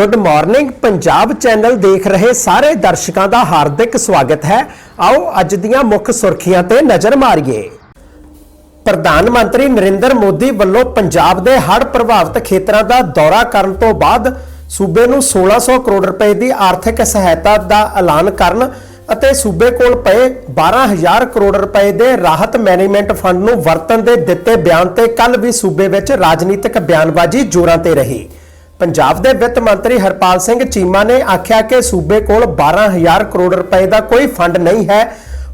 Good morning Punjab channel ਦੇਖ ਰਹੇ ਸਾਰੇ ਦਰਸ਼ਕਾਂ ਦਾ ਹਾਰਦਿਕ ਸਵਾਗਤ ਹੈ। ਆਓ ਅੱਜ ਦੀਆਂ ਮੁੱਖ ਸੁਰਖੀਆਂ ਤੇ ਨਜ਼ਰ ਮਾਰੀਏ। ਪ੍ਰਧਾਨ ਮੰਤਰੀ ਨਰਿੰਦਰ ਮੋਦੀ ਵੱਲੋਂ ਪੰਜਾਬ ਦੇ ਹੜ੍ਹ ਪ੍ਰਭਾਵਿਤ ਖੇਤਰਾਂ ਦਾ ਦੌਰਾ ਕਰਨ ਤੋਂ ਬਾਅਦ ਸੂਬੇ ਨੂੰ 1600 ਕਰੋੜ ਰੁਪਏ ਦੀ ਆਰਥਿਕ ਸਹਾਇਤਾ ਦਾ ਐਲਾਨ ਕਰਨ ਅਤੇ ਸੂਬੇ ਕੋਲ ਪਏ 12000 ਕਰੋੜ ਰੁਪਏ ਦੇ ਰਾਹਤ ਮੈਨੇਜਮੈਂਟ ਫੰਡ ਨੂੰ ਵਰਤਣ ਦੇ ਦਿੱਤੇ ਬਿਆਨ ਤੇ ਕੱਲ ਵੀ ਸੂਬੇ ਵਿੱਚ ਰਾਜਨੀਤਿਕ ਬਿਆਨਬਾਜ਼ੀ ਜ਼ੋਰਾਂ ਤੇ ਰਹੀ। ਪੰਜਾਬ ਦੇ ਵਿੱਤ ਮੰਤਰੀ ਹਰਪਾਲ ਸਿੰਘ ਚੀਮਾ ਨੇ ਆਖਿਆ ਕਿ ਸੂਬੇ ਕੋਲ 12000 ਕਰੋੜ ਰੁਪਏ ਦਾ ਕੋਈ ਫੰਡ ਨਹੀਂ ਹੈ।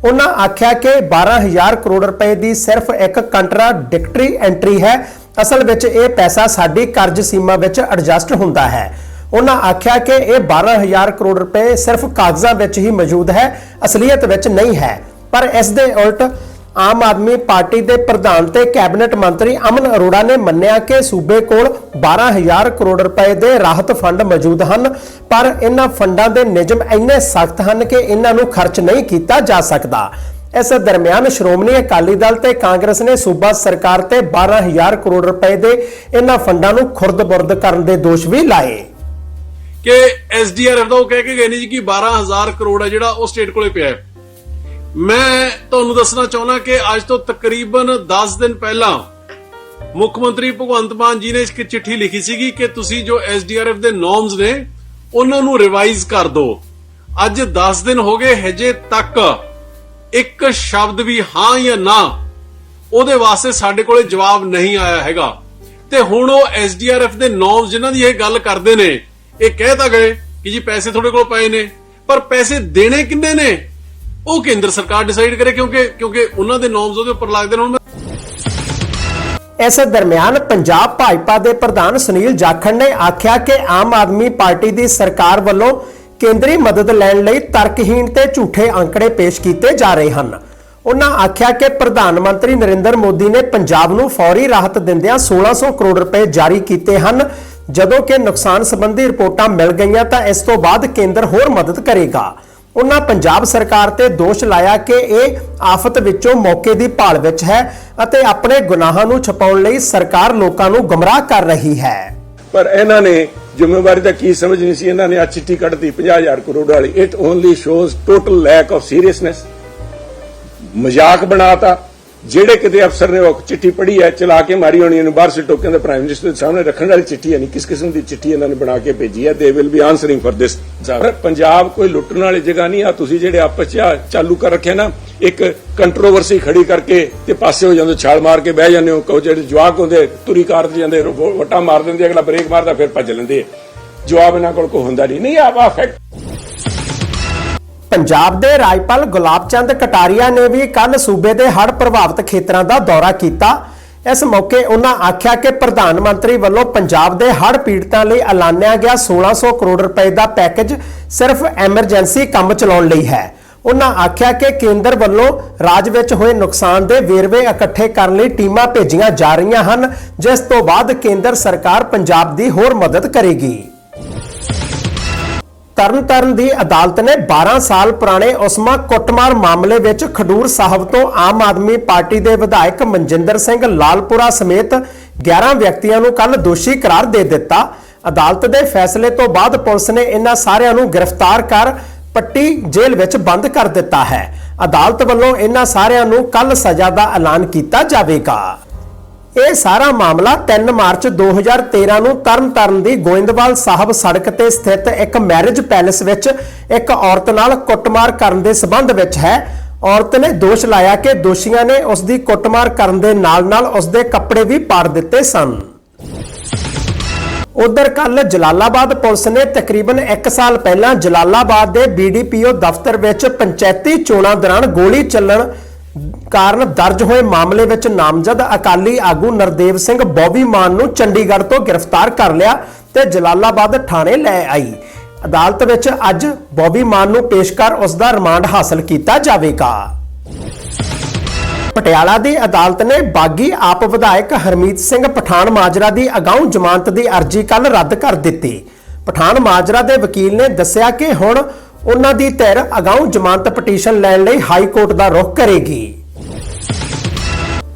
ਉਹਨਾਂ ਆਖਿਆ ਕਿ 12000 ਕਰੋੜ ਰੁਪਏ ਦੀ ਸਿਰਫ ਇੱਕ ਕੰਟਰਾਡਿਕਟਰੀ ਐਂਟਰੀ ਹੈ। ਅਸਲ ਵਿੱਚ ਇਹ ਪੈਸਾ ਸਾਡੀ ਕਰਜ਼ ਸੀਮਾ ਵਿੱਚ ਐਡਜਸਟ ਹੁੰਦਾ ਹੈ। ਉਹਨਾਂ ਆਖਿਆ ਕਿ ਇਹ 12000 ਕਰੋੜ ਰੁਪਏ ਸਿਰਫ ਕਾਗਜ਼ਾਂ ਵਿੱਚ ਹੀ ਮੌਜੂਦ ਹੈ, ਅਸਲੀਅਤ ਵਿੱਚ ਨਹੀਂ ਹੈ। ਪਰ ਇਸ ਦੇ ਉਲਟ ਆਮ ਆਦਮੀ ਪਾਰਟੀ ਦੇ ਪ੍ਰਧਾਨ ਤੇ ਕੈਬਨਿਟ ਮੰਤਰੀ ਅਮਨ ਅਰੋੜਾ ਨੇ ਮੰਨਿਆ ਕਿ ਸੂਬੇ ਕੋਲ 12000 ਕਰੋੜ ਰੁਪਏ ਦੇ ਰਾਹਤ ਫੰਡ ਮੌਜੂਦ ਹਨ, ਪਰ ਇਹਨਾਂ ਫੰਡਾਂ ਦੇ ਨਿਯਮ ਇੰਨੇ ਸਖਤ ਹਨ ਕਿ ਇਹਨਾਂ ਨੂੰ ਖਰਚ ਨਹੀਂ ਕੀਤਾ ਜਾ ਸਕਦਾ। ਇਸ ਦਰਮਿਆਨ ਸ਼੍ਰੋਮਣੀ ਅਕਾਲੀ ਦਲ ਤੇ ਕਾਂਗਰਸ ਨੇ ਸੂਬਾ ਸਰਕਾਰ ਤੇ 12000 ਕਰੋੜ ਰੁਪਏ ਦੇ ਇਹਨਾਂ ਫੰਡਾਂ ਨੂੰ ਖੁਰਦ-ਬੁਰਦ ਕਰਨ ਦੇ ਦੋਸ਼ ਵੀ ਲਾਏ। ਕਿ ਐਸਡੀਆਰਐਫ ਦਾ ਉਹ ਕਹਿ ਕੇ ਗਏ ਨੇ ਜੀ ਕਿ 12000 ਕਰੋੜ ਹੈ ਜਿਹੜਾ ਉਹ ਸਟੇਟ ਕੋਲੇ ਪਿਆ ਹੈ। ਮੈਂ ਤੁਹਾਨੂੰ ਦੱਸਣਾ ਚਾਹੁੰਦਾ ਕਿ ਅੱਜ ਤੋਂ ਤਕਰੀਬਨ 10 ਦਿਨ ਪਹਿਲਾਂ ਮੁੱਖ ਮੰਤਰੀ ਭਗਵੰਤ ਮਾਨ ਜੀ ਨੇ ਇੱਕ ਚਿੱਠੀ ਲਿਖੀ ਸੀਗੀ ਕਿ ਤੁਸੀਂ ਜੋ ਐਸਡੀਆਰਐਫ ਦੇ ਨੋਰਮਸ ਨੇ, ਉਹਨਾਂ ਨੂੰ ਰਿਵਾਈਜ਼ ਕਰ ਦਿਓ। ਅੱਜ 10 ਦਿਨ ਹੋ ਗਏ, ਹਜੇ ਤੱਕ ਇੱਕ ਸ਼ਬਦ ਵੀ ਹਾਂ ਜਾਂ ਨਾ ਉਹਦੇ ਵਾਸਤੇ ਸਾਡੇ ਕੋਲੇ ਜਵਾਬ ਨਹੀਂ ਆਇਆ ਹੈਗਾ। ਤੇ ਹੁਣ ਉਹ ਐਸਡੀਆਰਐਫ ਦੇ ਨੋਰਮਸ ਜਿਨ੍ਹਾਂ ਦੀ ਇਹ ਗੱਲ ਕਰਦੇ ਨੇ, ਇਹ ਕਹਿ ਤਾਂ ਗਏ ਕਿ ਜੀ ਪੈਸੇ ਤੁਹਾਡੇ ਕੋਲ ਪਏ ਨੇ, ਪਰ ਪੈਸੇ ਦੇਣੇ ਕਿੰਨੇ ਨੇ? ਉਹ ਕੇਂਦਰ ਸਰਕਾਰ ਡਿਸਾਈਡ ਕਰੇ ਕਿਉਂਕਿ ਕਿਉਂਕਿ ਉਹਨਾਂ ਦੇ ਨੋਰਮਸ ਉਹਦੇ ਉੱਪਰ ਲੱਗਦੇ ਨੇ, ਹੁਣ ਮੈਂ ਦਰਮਿਆਨ ਪੰਜਾਬ ਭਾਜਪਾ ਦੇ ਪ੍ਰਧਾਨ ਸੁਨੀਲ ਜਾਖੜ ਨੇ ਆਖਿਆ ਕਿ ਆਮ ਆਦਮੀ ਪਾਰਟੀ ਦੀ ਸਰਕਾਰ ਵੱਲੋਂ ਕੇਂਦਰੀ ਮਦਦ ਲੈਣ ਲਈ ਤਰਕਹੀਣ ਤੇ ਝੂਠੇ ਅੰਕੜੇ ਪੇਸ਼ ਕੀਤੇ ਜਾ ਰਹੇ ਹਨ। ਉਹਨਾਂ ਆਖਿਆ ਕਿ ਪ੍ਰਧਾਨ ਮੰਤਰੀ ਨਰਿੰਦਰ ਮੋਦੀ ਨੇ ਪੰਜਾਬ ਨੂੰ ਫੌਰੀ ਰਾਹਤ ਦਿੰਦਿਆਂ 1600 ਕਰੋੜ ਰੁਪਏ ਜਾਰੀ ਕੀਤੇ ਹਨ। ਜਦੋਂ ਕਿ ਨੁਕਸਾਨ ਸੰਬੰਧੀ ਰਿਪੋਰਟਾਂ ਮਿਲ ਗਈਆਂ ਤਾਂ ਇਸ ਤੋਂ ਬਾਅਦ ਕੇਂਦਰ ਹੋਰ ਮਦਦ ਕਰੇਗਾ। ਉਹਨਾਂ ਪੰਜਾਬ ਸਰਕਾਰ ਤੇ ਦੋਸ਼ ਲਾਇਆ ਕਿ ਇਹ ਆਫਤ ਵਿੱਚੋਂ ਮੌਕੇ ਦੀ ਭਾਲ ਵਿੱਚ ਹੈ ਅਤੇ ਆਪਣੇ ਗੁਨਾਹਾਂ ਨੂੰ ਛਪਾਉਣ ਲਈ ਸਰਕਾਰ ਲੋਕਾਂ ਨੂੰ ਗਮਰਾਹ ਕਰ ਰਹੀ ਹੈ। ਪਰ ਇਹਨਾਂ ਨੇ ਜ਼ਿੰਮੇਵਾਰੀ ਦਾ ਕੀ ਸਮਝ ਨਹੀਂ ਸੀ, ਇਹਨਾਂ ਨੇ ਆ ਚਿੱਠੀ ਕੱਢਤੀ 50000 ਕਰੋੜ ਵਾਲੀ। It only shows total lack of seriousness ਮਜ਼ਾਕ ਬਣਾਤਾ। ਜਿਹੜੇ ਕਿਤੇ ਅਫਸਰ ਨੇ ਉਹ ਚਿੱਠੀ ਪੜ੍ਹੀ ਹੈ ਚਲਾ ਕੇ ਮਾਰੀ ਹੋਣੀ ਇਹਨੂੰ ਬਾਹਰ ਸਿੱਟੋ ਕਹਿੰਦੇ ਪ੍ਰਾਈਮ ਮਿਨਿਸਟਰ ਦੇ ਸਾਹਮਣੇ ਰੱਖਣ ਵਾਲੀ ਚਿੱਠੀ ਹੈ ਨਹੀਂ ਕਿਸ ਕਿਸਮ ਦੀ ਚਿੱਠੀ ਇਹਨਾਂ ਨੇ ਬਣਾ ਕੇ ਭੇਜੀ ਹੈ they will be answering for this Punjab ਕੋਈ ਲੁੱਟਣ ਵਾਲੀ ਜਗ੍ਹਾ ਨਹੀਂ ਆ ਤੁਸੀਂ ਜਿਹੜੇ ਆਪਸ ਚ ਚਾਲੂ ਕਰ ਰੱਖਿਆ ਨਾ ਇੱਕ ਕੰਟਰੋਵਰਸੀ ਖੜੀ ਕਰਕੇ ਤੇ ਪਾਸੇ ਹੋ ਜਾਂਦੇ ਛਾਲ ਮਾਰ ਕੇ ਬਹਿ ਜਾਂਦੇ ਹੋ ਕਹੋ ਜਿਹੜੇ ਜਵਾਕ ਹੁੰਦੇ ਤੁਰੀ ਕਾਰ ਤੇ ਜਾਂਦੇ ਵਟਾ ਮਾਰ ਦਿੰਦੇ ਅਗਲਾ ਬ੍ਰੇਕ ਮਾਰਦਾ ਫਿਰ ਭੱਜ ਲੈਂਦੇ। ਜਵਾਬ ਇਹਨਾਂ ਕੋਲ ਕੋਈ ਹੁੰਦਾ ਨਹੀਂ ਨਹੀਂ ਆ ਫੈਕਟ ਪੰਜਾਬ ਦੇ ਰਾਜਪਾਲ ਗੁਲਾਬ ਚੰਦ ਕਟਾਰੀਆ ਨੇ ਵੀ ਕੱਲ ਸੂਬੇ ਦੇ ਹੜ੍ਹ ਪ੍ਰਭਾਵਿਤ ਖੇਤਰਾਂ ਦਾ ਦੌਰਾ ਕੀਤਾ। ਇਸ ਮੌਕੇ ਉਹਨਾਂ ਆਖਿਆ ਕਿ ਪ੍ਰਧਾਨ ਮੰਤਰੀ ਵੱਲੋਂ ਪੰਜਾਬ ਦੇ ਹੜ੍ਹ ਪੀੜਤਾਂ ਲਈ ਐਲਾਨਿਆ ਗਿਆ 1600 ਕਰੋੜ ਰੁਪਏ ਦਾ ਪੈਕੇਜ ਸਿਰਫ ਐਮਰਜੈਂਸੀ ਕੰਮ ਚਲਾਉਣ ਲਈ ਹੈ। ਉਹਨਾਂ ਆਖਿਆ ਕਿ ਕੇਂਦਰ ਵੱਲੋਂ ਰਾਜ ਵਿੱਚ ਹੋਏ ਨੁਕਸਾਨ ਦੇ ਵੇਰਵੇ ਇਕੱਠੇ ਕਰਨ ਲਈ ਟੀਮਾਂ ਭੇਜੀਆਂ ਜਾ ਰਹੀਆਂ ਹਨ, ਜਿਸ ਤੋਂ ਬਾਅਦ ਕੇਂਦਰ ਸਰਕਾਰ ਪੰਜਾਬ ਦੀ ਹੋਰ ਮਦਦ ਕਰੇਗੀ। ਤਰਨਤਾਰਨ ਦੀ ਅਦਾਲਤ ਨੇ 12 ਸਾਲ ਪੁਰਾਣੇ ਉਸਮਾ ਕੁੱਟਮਾਰ ਮਾਮਲੇ ਵਿੱਚ ਖਡੂਰ ਸਾਹਿਬ ਤੋਂ ਆਮ ਆਦਮੀ ਪਾਰਟੀ ਦੇ ਵਿਧਾਇਕ ਮਨਜਿੰਦਰ ਸਿੰਘ ਲਾਲਪੁਰਾ ਸਮੇਤ 11 ਵਿਅਕਤੀਆਂ ਨੂੰ ਕੱਲ ਦੋਸ਼ੀ ਕਰਾਰ ਦੇ ਦਿੱਤਾ। ਅਦਾਲਤ ਦੇ ਫੈਸਲੇ ਤੋਂ ਬਾਅਦ ਪੁਲਿਸ ਨੇ ਇਹਨਾਂ ਸਾਰਿਆਂ ਨੂੰ ਗ੍ਰਿਫਤਾਰ ਕਰ ਪੱਟੀ ਜੇਲ੍ਹ ਵਿੱਚ ਬੰਦ ਕਰ ਦਿੱਤਾ ਹੈ। ਅਦਾਲਤ ਵੱਲੋਂ ਇਹਨਾਂ ਸਾਰਿਆਂ ਨੂੰ ਕੱਲ ਸਜ਼ਾ ਦਾ ਐਲਾਨ ਕੀਤਾ ਜਾਵੇਗਾ। ਇਹ ਸਾਰਾ ਮਾਮਲਾ 3 ਮਾਰਚ 2013 ਨੂੰ ਤਰਨਤਾਰਨ ਦੀ ਗੋਇੰਦਵਾਲ ਸਾਹਿਬ ਸੜਕ ਤੇ ਸਥਿਤ ਇੱਕ ਮੈਰਿਜ ਪੈਲੇਸ ਵਿੱਚ ਇੱਕ ਔਰਤ ਨਾਲ ਕੁੱਟਮਾਰ ਕਰਨ ਦੇ ਸਬੰਧ ਵਿੱਚ ਹੈ। ਔਰਤ ਨੇ ਦੋਸ਼ ਲਾਇਆ ਕਿ ਦੋਸ਼ੀਆਂ ਨੇ ਉਸ ਦੀ ਕੁੱਟਮਾਰ ਕਰਨ ਦੇ ਨਾਲ-ਨਾਲ ਉਸ ਦੇ ਕੱਪੜੇ ਵੀ ਪਾੜ ਦਿੱਤੇ ਸਨ। ਉਧਰ ਕੱਲ ਜਲਾਲਾਬਾਦ ਪੁਲਿਸ ਨੇ ਤਕਰੀਬਨ 1 ਸਾਲ ਪਹਿਲਾਂ ਜਲਾਲਾਬਾਦ ਦੇ ਬੀਡੀਪੀਓ ਦਫ਼ਤਰ ਵਿੱਚ ਪੰਚਾਇਤੀ ਚੋਣਾਂ ਦੌਰਾਨ ਗੋਲੀ ਚੱਲਣ ਕਾਰਨ ਦਰਜ ਹੋਏ ਮਾਮਲੇ ਵਿੱਚ ਨਾਮਜ਼ਦ ਅਕਾਲੀ ਆਗੂ ਨਰਦੇਵ ਸਿੰਘ ਬੌਬੀ ਮਾਨ ਨੂੰ ਚੰਡੀਗੜ੍ਹ ਤੋਂ ਗ੍ਰਿਫਤਾਰ ਕਰ ਲਿਆ ਤੇ ਜਲਾਲਾਬਾਦ ਥਾਣੇ ਲੈ ਆਈ। ਅਦਾਲਤ ਵਿੱਚ ਅੱਜ ਬੌਬੀ ਮਾਨ ਨੂੰ ਪੇਸ਼ ਕਰ ਉਸ ਦਾ ਰਿਮਾਂਡ ਹਾਸਲ ਕੀਤਾ ਜਾਵੇਗਾ। ਪਟਿਆਲਾ ਦੀ ਅਦਾਲਤ ਨੇ ਬਾਗੀ ਆਪ ਵਿਧਾਇਕ ਹਰਮੀਤ ਸਿੰਘ ਪਠਾਨ ਮਾਜਰਾ ਦੀ ਅਗਾਊਂ ਜ਼ਮਾਨਤ ਦੀ ਅਰਜ਼ੀ ਕੱਲ ਰੱਦ ਕਰ ਦਿੱਤੀ। ਪਠਾਨ ਮਾਜਰਾ ਦੇ ਵਕੀਲ ਨੇ ਦੱਸਿਆ ਕਿ ਹੁਣ ਉਹਨਾਂ ਦੀ ਧਿਰ ਅਗਾਊਂ ਜ਼ਮਾਨਤ ਪਟੀਸ਼ਨ ਲੈਣ ਲਈ ਹਾਈ ਕੋਰਟ ਦਾ ਰੁਖ ਕਰੇਗੀ।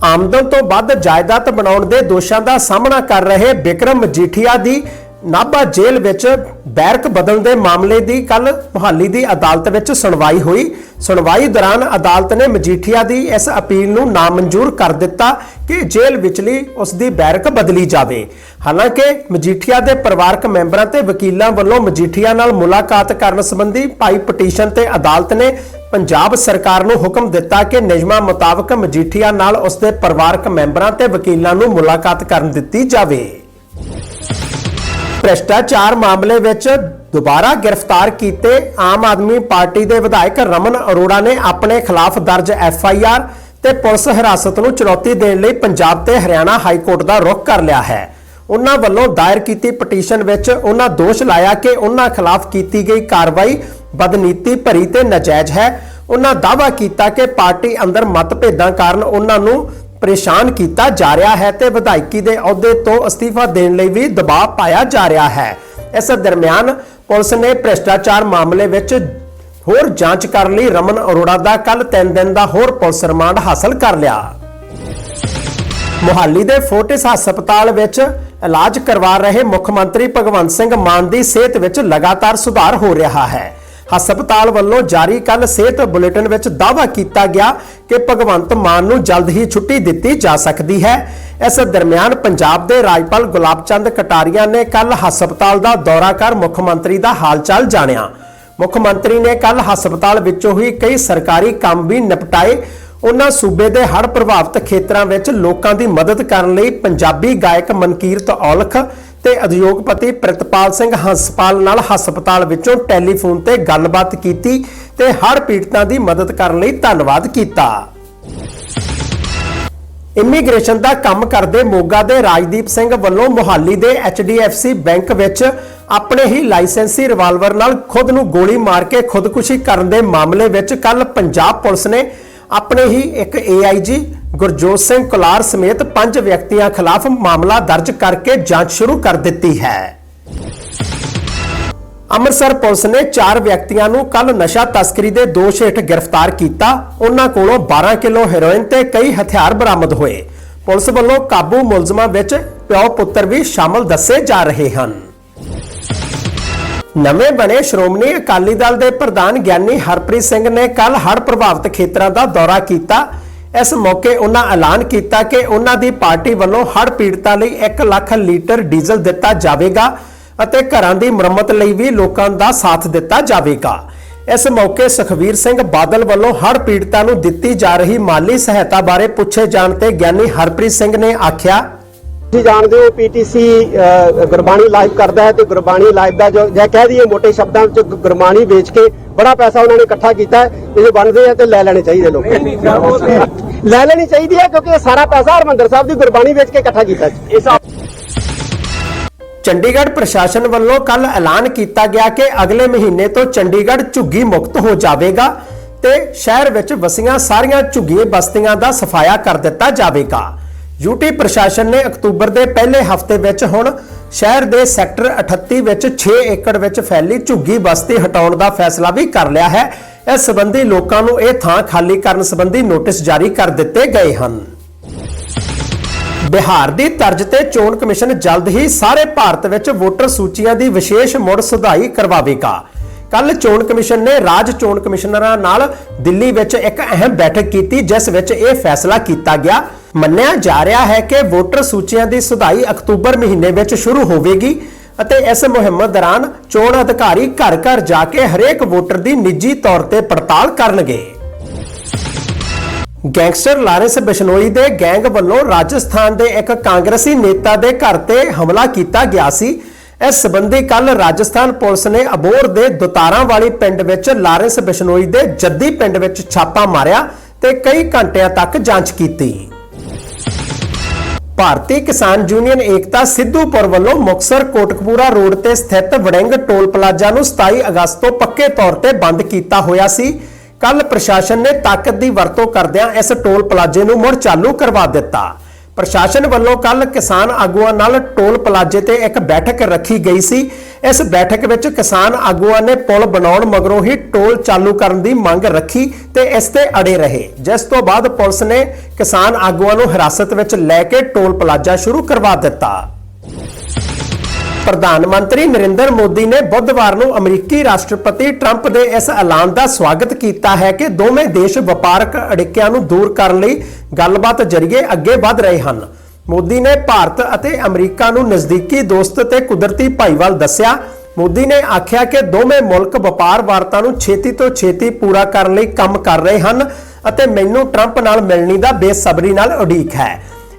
ਆਮਦਨ ਤੋਂ ਵੱਧ ਜਾਇਦਾਦ ਬਣਾਉਣ ਦੇ ਦੋਸ਼ਾਂ ਦਾ ਸਾਹਮਣਾ ਕਰ ਰਹੇ ਵਿਕਰਮ ਮਜੀਠੀਆ ਦੀ ਨਾਭਾ ਜੇਲ੍ਹ ਵਿੱਚ ਬੈਰਕ ਬਦਲਣ ਦੇ ਮਾਮਲੇ ਦੀ ਕੱਲ ਮੁਹਾਲੀ ਦੀ ਅਦਾਲਤ ਵਿੱਚ ਸੁਣਵਾਈ ਹੋਈ। ਸੁਣਵਾਈ ਦੌਰਾਨ ਅਦਾਲਤ ਨੇ ਮਜੀਠੀਆ ਦੀ ਇਸ ਅਪੀਲ ਨੂੰ ਨਾਮਨਜ਼ੂਰ ਕਰ ਦਿੱਤਾ ਕਿ ਜੇਲ੍ਹ ਵਿਚਲੀ ਉਸ ਦੀ ਬੈਰਕ ਬਦਲੀ ਜਾਵੇ। ਹਾਲਾਂਕਿ, ਮਜੀਠੀਆ ਦੇ ਪਰਿਵਾਰਕ ਮੈਂਬਰਾਂ ਤੇ ਵਕੀਲਾਂ ਵੱਲੋਂ ਮਜੀਠੀਆ ਨਾਲ ਮੁਲਾਕਾਤ ਕਰਨ ਸੰਬੰਧੀ ਪਾਈ ਪਟੀਸ਼ਨ ਤੇ ਅਦਾਲਤ ਨੇ ਪੰਜਾਬ ਸਰਕਾਰ ਨੂੰ ਹੁਕਮ ਦਿੱਤਾ ਕਿ ਨਿਯਮਾਂ ਮੁਤਾਬਕ ਮਜੀਠੀਆ ਨਾਲ ਉਸ ਦੇ ਪਰਿਵਾਰਕ ਮੈਂਬਰਾਂ ਤੇ ਵਕੀਲਾਂ ਨੂੰ ਮੁਲਾਕਾਤ ਕਰਨ ਦਿੱਤੀ ਜਾਵੇ। ਭ੍ਰਿਸ਼ਟਾਚਾਰ ਮਾਮਲੇ ਵਿੱਚ ਦੁਬਾਰਾ ਗ੍ਰਿਫਤਾਰ ਕੀਤੇ ਆਮ ਆਦਮੀ ਪਾਰਟੀ ਦੇ ਵਿਧਾਇਕ ਰਮਨ ਅਰੋੜਾ ਨੇ ਆਪਣੇ ਖਿਲਾਫ ਦਰਜ ਐਫ ਆਈ ਆਰ ਤੇ ਪੁਲਿਸ ਹਿਰਾਸਤ ਨੂੰ ਚੁਣੌਤੀ ਦੇਣ ਲਈ ਪੰਜਾਬ ਤੇ ਹਰਿਆਣਾ ਹਾਈ ਕੋਰਟ ਦਾ ਰੁਖ ਕਰ ਲਿਆ ਹੈ। ਉਹਨਾਂ ਵੱਲੋਂ ਦਾਇਰ ਕੀਤੀ ਪਟੀਸ਼ਨ ਵਿੱਚ ਉਹਨਾਂ ਦੋਸ਼ ਲਾਇਆ ਕਿ ਉਹਨਾਂ ਖਿਲਾਫ ਕੀਤੀ ਗਈ ਕਾਰਵਾਈ ਬਦਨੀਤੀ ਭਰੀ ਤੇ ਨਾਜਾਇਜ਼ ਹੈ। ਉਹਨਾਂ ਦਾਅਵਾ ਕੀਤਾ ਕਿ ਪਾਰਟੀ ਅੰਦਰ ਮਤਭੇਦਾਂ ਕਾਰਨ ਉਹਨਾਂ ਨੂੰ ਪਰੇਸ਼ਾਨ ਕੀਤਾ ਜਾ ਰਿਹਾ ਹੈ ਤੇ ਵਿਧਾਇਕੀ ਦੇ ਅਹੁਦੇ ਤੋਂ ਅਸਤੀਫਾ ਦੇਣ ਲਈ ਵੀ ਦਬਾਅ ਪਾਇਆ ਜਾ ਰਿਹਾ ਹੈ। ਇਸ ਦਰਮਿਆਨ ਪੁਲਿਸ ਨੇ ਭ੍ਰਿਸ਼ਟਾਚਾਰ ਮਾਮਲੇ ਵਿੱਚ ਹੋਰ ਜਾਂਚ ਕਰਨ ਲਈ। ਰਮਨ ਅਰੋੜਾ ਦਾ ਕੱਲ 3 ਦਿਨ ਦਾ ਹੋਰ ਪੁਲਿਸ ਰਿਮਾਂਡ ਹਾਸਲ ਕਰ ਲਿਆ। ਮੁਹਾਲੀ ਦੇ ਫੋਰਟਿਸ ਹਸਪਤਾਲ ਵਿੱਚ ਇਲਾਜ ਕਰਵਾ ਰਹੇ ਮੁੱਖ ਮੰਤਰੀ ਭਗਵੰਤ ਸਿੰਘ ਮਾਨ ਦੀ ਸਿਹਤ ਵਿੱਚ ਲਗਾਤਾਰ ਸੁਧਾਰ ਹੋ ਰਿਹਾ ਹੈ। ਹਸਪਤਾਲ ਵੱਲੋਂ ਜਾਰੀ ਕੱਲ ਸਿਹਤ ਬੁਲੇਟਿਨ ਵਿੱਚ ਦਾਅਵਾ ਕੀਤਾ ਗਿਆ ਕਿ ਭਗਵੰਤ ਮਾਨ ਨੂੰ ਜਲਦ ਹੀ ਛੁੱਟੀ ਦਿੱਤੀ ਜਾ ਸਕਦੀ ਹੈ। ਇਸ ਦਰਮਿਆਨ ਪੰਜਾਬ ਦੇ ਰਾਜਪਾਲ ਗੁਲਾਬ ਚੰਦ ਕਟਾਰੀਆ ਨੇ ਕੱਲ ਹਸਪਤਾਲ ਦਾ ਦੌਰਾ ਕਰ ਮੁੱਖ ਮੰਤਰੀ ਦਾ ਹਾਲਚਾਲ ਜਾਣਿਆ। ਮੁੱਖ ਮੰਤਰੀ ਨੇ ਕੱਲ ਹਸਪਤਾਲ ਵਿੱਚੋਂ ਹੀ ਕਈ ਸਰਕਾਰੀ ਕੰਮ ਵੀ ਨਿਪਟਾਏ। ਉਹਨਾਂ ਸੂਬੇ ਦੇ ਹੜ੍ਹ ਪ੍ਰਭਾਵਿਤ ਖੇਤਰਾਂ ਵਿੱਚ ਲੋਕਾਂ ਦੀ ਮਦਦ ਕਰਨ ਲਈ ਪੰਜਾਬੀ ਗਾਇਕ ਮਨਕੀਰਤ ਔਲਖ ਤੇ ਉਦਯੋਗਪਤੀ ਪ੍ਰਿਤਪਾਲ ਸਿੰਘ ਹੰਸਪਾਲ ਨਾਲ ਹਸਪਤਾਲ ਵਿੱਚੋਂ ਟੈਲੀਫੋਨ ਤੇ ਗੱਲਬਾਤ ਕੀਤੀ ਤੇ ਹੜ੍ਹ ਪੀੜਤਾਂ ਦੀ ਮਦਦ ਕਰਨ ਲਈ ਧੰਨਵਾਦ ਕੀਤਾ। ਇਮੀਗ੍ਰੇਸ਼ਨ ਦਾ ਕੰਮ ਕਰਦੇ ਮੋਗਾ ਦੇ ਰਾਜਦੀਪ ਸਿੰਘ ਵੱਲੋਂ ਮੁਹਾਲੀ ਦੇ HDFC ਬੈਂਕ ਵਿੱਚ ਆਪਣੇ ਹੀ ਲਾਇਸੈਂਸੀ ਰਿਵਾਲਵਰ ਨਾਲ ਖੁਦ ਨੂੰ ਗੋਲੀ ਮਾਰ ਕੇ ਖੁਦਕੁਸ਼ੀ ਕਰਨ ਦੇ ਮਾਮਲੇ ਵਿੱਚ ਕੱਲ ਪੰਜਾਬ ਪੁਲਿਸ ਨੇ ਆਪਣੇ ਹੀ ਇੱਕ AIG ਗੁਰਜੋਤ ਸਿੰਘ ਕੁਲਾਰ ਸਮੇਤ ਪੰਜ ਵਿਅਕਤੀਆਂ ਖਿਲਾਫ ਮਾਮਲਾ ਦਰਜ ਕਰਕੇ ਜਾਂਚ ਸ਼ੁਰੂ ਕਰ ਦਿੱਤੀ ਹੈ। ਅੰਮ੍ਰਿਤਸਰ ਪੁਲਿਸ ਨੇ ਚਾਰ ਵਿਅਕਤੀਆਂ ਨੂੰ ਕੱਲ ਨਸ਼ਾ ਤਸਕਰੀ ਦੇ ਦੋਸ਼ ਹੇਠ ਗ੍ਰਿਫਤਾਰ ਕੀਤਾ। ਉਹਨਾਂ ਕੋਲੋਂ 12 ਕਿਲੋ ਹੈਰੋਇਨ ਤੇ ਕਈ ਹਥਿਆਰ ਬਰਾਮਦ ਹੋਏ। ਪੁਲਿਸ ਵੱਲੋਂ ਕਾਬੂ ਮੁਲਜ਼ਮਾਂ ਵਿੱਚ ਪਿਓ ਪੁੱਤਰ ਵੀ ਸ਼ਾਮਲ ਦੱਸੇ ਜਾ ਰਹੇ ਹਨ। ਨਵੇਂ ਬਣੇ ਸ਼੍ਰੋਮਣੀ ਅਕਾਲੀ ਦਲ ਦੇ ਪ੍ਰਧਾਨ ਗਿਆਨੀ ਹਰਪ੍ਰੀਤ ਸਿੰਘ ਨੇ ਕੱਲ ਹੜ੍ਹ ਪ੍ਰਭਾਵਿਤ ਖੇਤਰਾਂ ਦਾ ਦੌਰਾ ਕੀਤਾ। ਇਸ ਮੌਕੇ ਉਹਨਾਂ ਐਲਾਨ ਕੀਤਾ ਕਿ ਉਹਨਾਂ ਦੀ ਪਾਰਟੀ ਵੱਲੋਂ ਹੜ੍ਹ ਪੀੜਤਾਂ ਲਈ 1 ਲੱਖ ਲੀਟਰ ਡੀਜ਼ਲ ਦਿੱਤਾ ਜਾਵੇਗਾ ਅਤੇ ਘਰਾਂ ਦੀ ਮੁਰੰਮਤ ਲਈ ਵੀ ਲੋਕਾਂ ਦਾ ਸਾਥ ਦਿੱਤਾ ਜਾਵੇਗਾ। ਇਸ ਮੌਕੇ ਸੁਖਵੀਰ ਸਿੰਘ ਬਾਦਲ ਵੱਲੋਂ ਹੜ੍ਹ ਪੀੜਤਾਂ ਨੂੰ ਦਿੱਤੀ ਜਾ ਰਹੀ ਮਾਲੀ ਸਹਾਇਤਾ ਬਾਰੇ ਪੁੱਛੇ ਜਾਣ ਤੇ ਗਿਆਨੀ ਹਰਪ੍ਰੀਤ ਸਿੰਘ ਨੇ ਆਖਿਆ ਤੁਸੀਂ ਜਾਣਦੇ ਹੋ ਪੀਟੀਸੀ ਗੁਰਬਾਣੀ ਲਾਈਵ ਕਰਦਾ ਹੈ ਤੇ ਗੁਰਬਾਣੀ ਲਾਈਵ ਦਾ ਜੋ ਜੇ ਕਹਿ ਦਈਏ ਮੋٹے ਸ਼ਬਦਾਂ ਵਿੱਚ ਗੁਰਬਾਣੀ ਵੇਚ ਕੇ ਬੜਾ ਪੈਸਾ ਉਹਨਾਂ ਨੇ ਇਕੱਠਾ ਕੀਤਾ ਇਹ ਬਣਦੇ ਆ ਤੇ ਲੈ ਲੈਣੇ ਚਾਹੀਦੇ ਲੋਕ। ਲੈ ਲੈਣੀ ਚਾਹੀਦੀ ਹੈ ਕਿਉਂਕਿ ਇਹ ਸਾਰਾ ਪੈਸਾ ਹਰਮੰਦਰ ਸਾਹਿਬ ਦੀ ਗੁਰਬਾਣੀ ਵੇਚ ਕੇ ਇਕੱਠਾ ਕੀਤਾ ਹੈ। ਇਸ ਚੰਡੀਗੜ੍ਹ ਪ੍ਰਸ਼ਾਸਨ ਵੱਲੋਂ ਕੱਲ ਐਲਾਨ ਕੀਤਾ ਗਿਆ ਕਿ ਅਗਲੇ ਮਹੀਨੇ ਤੋਂ ਚੰਡੀਗੜ੍ਹ ਝੁੱਗੀ ਮੁਕਤ ਹੋ ਜਾਵੇਗਾ ਤੇ ਸ਼ਹਿਰ ਵਿੱਚ ਵਸੀਆਂ ਸਾਰੀਆਂ ਝੁੱਗੀ ਬਸਤੀਆਂ ਦਾ ਸਫਾਇਆ ਕਰ ਦਿੱਤਾ ਜਾਵੇਗਾ। ਯੂਟੀ ਪ੍ਰਸ਼ਾਸਨ ਨੇ ਅਕਤੂਬਰ ਦੇ ਪਹਿਲੇ ਹਫ਼ਤੇ ਵਿੱਚ ਹੁਣ ਸ਼ਹਿਰ ਦੇ ਸੈਕਟਰ 38 ਵਿੱਚ 6 ਏਕੜ ਵਿੱਚ ਫੈਲੀ ਝੁੱਗੀ ਬਸਤੀ ਹਟਾਉਣ ਦਾ ਫੈਸਲਾ ਵੀ ਕਰ ਲਿਆ ਹੈ। ਇਸ ਸੰਬੰਧੀ ਲੋਕਾਂ ਨੂੰ ਇਹ ਥਾਂ ਖਾਲੀ ਕਰਨ ਸੰਬੰਧੀ ਨੋਟਿਸ ਜਾਰੀ ਕਰ ਦਿੱਤੇ ਗਏ ਹਨ। ਬਿਹਾਰ ਦੀ ਤਰਜ਼ ਤੇ ਚੋਣ ਕਮਿਸ਼ਨ ਜਲਦ ਹੀ ਸਾਰੇ ਭਾਰਤ ਵਿੱਚ ਵੋਟਰ ਸੂਚੀਆਂ ਦੀ ਵਿਸ਼ੇਸ਼ ਮੁੜ ਸੁਧਾਈ ਕਰਵਾਵੇਗਾ। ਕੱਲ ਚੋਣ ਕਮਿਸ਼ਨ ਨੇ ਰਾਜ ਚੋਣ ਕਮਿਸ਼ਨਰਾਂ ਨਾਲ ਦਿੱਲੀ ਵਿੱਚ ਇੱਕ ਅਹਿਮ ਬੈਠਕ ਕੀਤੀ, ਜਿਸ ਵਿੱਚ ਇਹ ਫੈਸਲਾ ਕੀਤਾ ਗਿਆ। ਮੰਨਿਆ ਜਾ ਰਿਹਾ ਹੈ ਕਿ ਵੋਟਰ ਸੂਚੀਆਂ ਦੀ ਸੁਧਾਈ ਅਕਤੂਬਰ ਮਹੀਨੇ ਵਿੱਚ ਸ਼ੁਰੂ ਹੋਵੇਗੀ ਅਤੇ ਇਸ ਮੁਹਿੰਮ ਦੌਰਾਨ ਚੋਣ ਅਧਿਕਾਰੀ ਘਰ ਘਰ ਜਾ ਕੇ ਹਰੇਕ ਵੋਟਰ ਦੀ ਨਿੱਜੀ ਤੌਰ ਤੇ ਪੜਤਾਲ ਕਰਨਗੇ। ਗੈਂਗਸਟਰ ਲਾਰੈਂਸ ਬਿਸ਼ਨੋਈ ਦੇ ਗੈਂਗ ਵੱਲੋਂ ਰਾਜਸਥਾਨ ਦੇ ਇੱਕ ਕਾਂਗਰਸੀ ਨੇਤਾ ਦੇ ਘਰ ਤੇ ਹਮਲਾ ਕੀਤਾ ਗਿਆ ਸੀ। ਇਸ ਸਬੰਧੀ ਕੱਲ ਰਾਜਸਥਾਨ ਪੁਲਿਸ ਨੇ ਅਬੋਰ ਦੇ ਦੁਤਾਰਾਂ ਵਾਲੀ ਪਿੰਡ ਵਿੱਚ ਲਾਰੈਂਸ ਬਿਸ਼ਨੋਈ ਦੇ ਜੱਦੀ ਪਿੰਡ ਵਿੱਚ ਛਾਪਾ ਮਾਰਿਆ ਤੇ ਕਈ ਘੰਟਿਆਂ ਤੱਕ ਜਾਂਚ ਕੀਤੀ। ਭਾਰਤੀ ਕਿਸਾਨ ਯੂਨੀਅਨ ਏਕਤਾ ਸਿੱਧੂਪੁਰ ਵੱਲੋਂ ਮੁਕਸਰ ਕੋਟਕਪੂਰਾ ਰੋਡ ਤੇ ਸਥਿਤ ਵੜਿੰਗ ਟੋਲ ਪਲਾਜ਼ਾ ਨੂੰ 27 ਅਗਸਤ ਤੋਂ ਪੱਕੇ ਤੌਰ ਤੇ ਬੰਦ ਕੀਤਾ ਹੋਇਆ ਸੀ। ਕੱਲ ਪ੍ਰਸ਼ਾਸਨ ਨੇ ਤਾਕਤ ਦੀ ਵਰਤੋਂ ਕਰਦਿਆਂ ਇਸ ਟੋਲ ਪਲਾਜ਼ੇ ਨੂੰ ਮੁੜ ਚਾਲੂ ਕਰਵਾ ਦਿੱਤਾ। ਪ੍ਰਸ਼ਾਸਨ ਵੱਲੋਂ ਕੱਲ ਕਿਸਾਨ ਆਗੂਆਂ ਨਾਲ ਟੋਲ ਪਲਾਜ਼ੇ ਤੇ ਇੱਕ ਬੈਠਕ ਰੱਖੀ ਗਈ ਸੀ। ਇਸ ਬੈਠਕ ਵਿੱਚ ਕਿਸਾਨ ਆਗੂਆਂ ਨੇ ਪੁਲ ਬਣਾਉਣ ਮਗਰੋਂ ਹੀ ਟੋਲ ਚਾਲੂ ਕਰਨ ਦੀ ਮੰਗ ਰੱਖੀ ਤੇ ਇਸ ਤੇ ਅੜੇ ਰਹੇ। ਜਿਸ ਤੋਂ ਬਾਅਦ ਪੁਲਿਸ ਨੇ ਕਿਸਾਨ ਆਗੂਆਂ ਨੂੰ ਹਿਰਾਸਤ ਵਿੱਚ ਲੈ ਕੇ ਟੋਲ ਪਲਾਜ਼ਾ ਸ਼ੁਰੂ ਕਰਵਾ ਦਿੱਤਾ। ਪ੍ਰਧਾਨ ਮੰਤਰੀ ਨਰਿੰਦਰ ਮੋਦੀ ਨੇ ਬੁੱਧਵਾਰ ਨੂੰ ਅਮਰੀਕੀ ਰਾਸ਼ਟਰਪਤੀ ਟਰੰਪ ਦੇ ਇਸ ਐਲਾਨ ਦਾ ਸਵਾਗਤ ਕੀਤਾ ਹੈ ਕਿ ਦੋਵੇਂ ਦੇਸ਼ ਵਪਾਰਕ ਅੜਿੱਕਿਆਂ ਨੂੰ ਦੂਰ ਕਰਨ ਲਈ ਗੱਲਬਾਤ ਜ਼ਰੀਏ ਅੱਗੇ ਵਧ ਰਹੇ ਹਨ। ਮੋਦੀ ਨੇ ਭਾਰਤ ਅਤੇ ਅਮਰੀਕਾ ਨੂੰ ਨਜ਼ਦੀਕੀ ਦੋਸਤ ਤੇ ਕੁਦਰਤੀ ਭਾਈਵਾਲ ਦੱਸਿਆ। ਮੋਦੀ ਨੇ ਆਖਿਆ ਕਿ ਦੋਵੇਂ ਮੁਲਕ ਵਪਾਰ ਵਾਰਤਾ ਨੂੰ ਛੇਤੀ ਤੋਂ ਛੇਤੀ ਪੂਰਾ ਕਰਨ ਲਈ ਕੰਮ ਕਰ ਰਹੇ ਹਨ ਅਤੇ ਮੈਨੂੰ ਟਰੰਪ ਨਾਲ ਮਿਲਣੀ ਦਾ ਬੇਸਬਰੀ ਨਾਲ ਉਡੀਕ ਹੈ।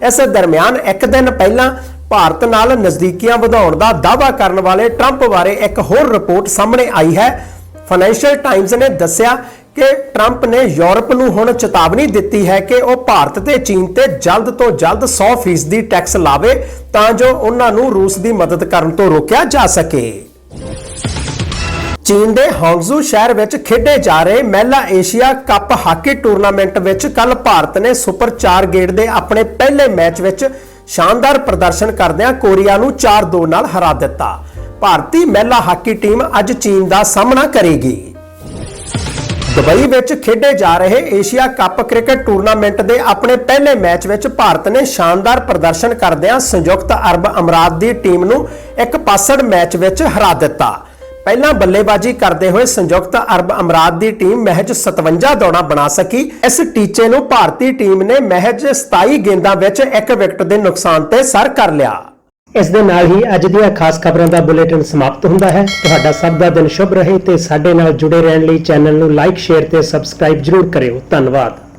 ਇਸ ਦਰਮਿਆਨ ਇੱਕ ਦਿਨ ਪਹਿਲਾਂ ਭਾਰਤ ਨਾਲ ਨਜ਼ਦੀਕੀਆਂ ਵਧਾਉਣ ਦਾ ਦਾਅਵਾ ਕਰਨ ਵਾਲੇ ਟਰੰਪ ਬਾਰੇ ਇੱਕ ਹੋਰ ਰਿਪੋਰਟ ਸਾਹਮਣੇ ਆਈ ਹੈ। ਫਾਈਨੈਂਸ਼ੀਅਲ ਟਾਈਮਜ਼ ਨੇ ਦੱਸਿਆ ਕਿ ਟਰੰਪ ਨੇ ਯੂਰਪ ਨੂੰ ਹੁਣ ਚੇਤਾਵਨੀ ਦਿੱਤੀ ਹੈ ਕਿ ਉਹ ਭਾਰਤ ਤੇ ਚੀਨ ਤੇ ਜਲਦ ਤੋਂ ਜਲਦ 100% ਦੀ ਟੈਕਸ ਲਾਵੇ ਤਾਂ ਜੋ ਉਹਨਾਂ ਨੂੰ ਰੂਸ ਦੀ ਮਦਦ ਕਰਨ ਤੋਂ ਰੋਕਿਆ ਜਾ ਸਕੇ। ਚੀਨ ਦੇ ਹਾਂਗਜ਼ੂ ਸ਼ਹਿਰ ਵਿੱਚ ਖੇਡੇ ਜਾ ਰਹੇ ਮਹਿਲਾ ਏਸ਼ੀਆ ਕੱਪ ਹਾਕੀ ਟੂਰਨਾਮੈਂਟ ਵਿੱਚ ਕੱਲ ਭਾਰਤ ਨੇ ਸੁਪਰ 4 ਗੇੜ ਦੇ ਆਪਣੇ ਪਹਿਲੇ ਮੈਚ ਵਿੱਚ ਸ਼ਾਨਦਾਰ ਪ੍ਰਦਰਸ਼ਨ ਕਰਦਿਆਂ ਕੋਰੀਆ ਨੂੰ 4-2 ਨਾਲ ਹਰਾ ਦਿੱਤਾ। ਭਾਰਤੀ ਮਹਿਲਾ ਹਾਕੀ ਟੀਮ ਅੱਜ ਚੀਨ ਦਾ ਸਾਹਮਣਾ ਕਰੇਗੀ। ਦੁਬਈ ਵਿੱਚ ਖੇਡੇ ਜਾ ਰਹੇ ਏਸ਼ੀਆ ਕੱਪ ਕ੍ਰਿਕਟ ਟੂਰਨਾਮੈਂਟ ਦੇ ਆਪਣੇ ਪਹਿਲੇ ਮੈਚ ਵਿੱਚ ਭਾਰਤ ਨੇ ਸ਼ਾਨਦਾਰ ਪ੍ਰਦਰਸ਼ਨ ਕਰਦਿਆਂ ਸੰਯੁਕਤ ਅਰਬ ਅਮਰਾਤ ਦੀ ਟੀਮ ਨੂੰ ਇੱਕ ਪਾਸੜ ਮੈਚ ਵਿੱਚ ਹਰਾ ਦਿੱਤਾ। ਪਹਿਲਾਂ ਬੱਲੇਬਾਜ਼ੀ ਕਰਦੇ ਹੋਏ ਸੰਯੁਕਤ ਅਰਬ ਅਮਰਾਤ ਦੀ ਟੀਮ ਮਹਿਜ 57 ਦੌੜਾਂ ਬਣਾ ਸਕੀ। ਇਸ ਟੀਚੇ ਨੂੰ ਭਾਰਤੀ ਟੀਮ ਨੇ ਮਹਿਜ 27 ਗੇਂਦਾਂ ਵਿੱਚ ਇੱਕ ਵਿਕਟ ਦੇ ਨੁਕਸਾਨ ਤੇ ਸਰ ਕਰ ਲਿਆ। ਇਸ ਦੇ ਨਾਲ ਹੀ ਅੱਜ ਦੀਆਂ ਖਾਸ ਖਬਰਾਂ ਦਾ ਬੁਲੇਟਿਨ ਸਮਾਪਤ ਹੁੰਦਾ ਹੈ। ਤੁਹਾਡਾ ਸਭ ਦਾ ਦਿਨ ਸ਼ੁਭ ਰਹੇ ਤੇ ਸਾਡੇ ਨਾਲ ਜੁੜੇ ਰਹਿਣ ਲਈ ਚੈਨਲ ਨੂੰ ਲਾਈਕ, ਸ਼ੇਅਰ ਤੇ ਸਬਸਕ੍ਰਾਈਬ ਜਰੂਰ ਕਰਿਓ। ਧੰਨਵਾਦ।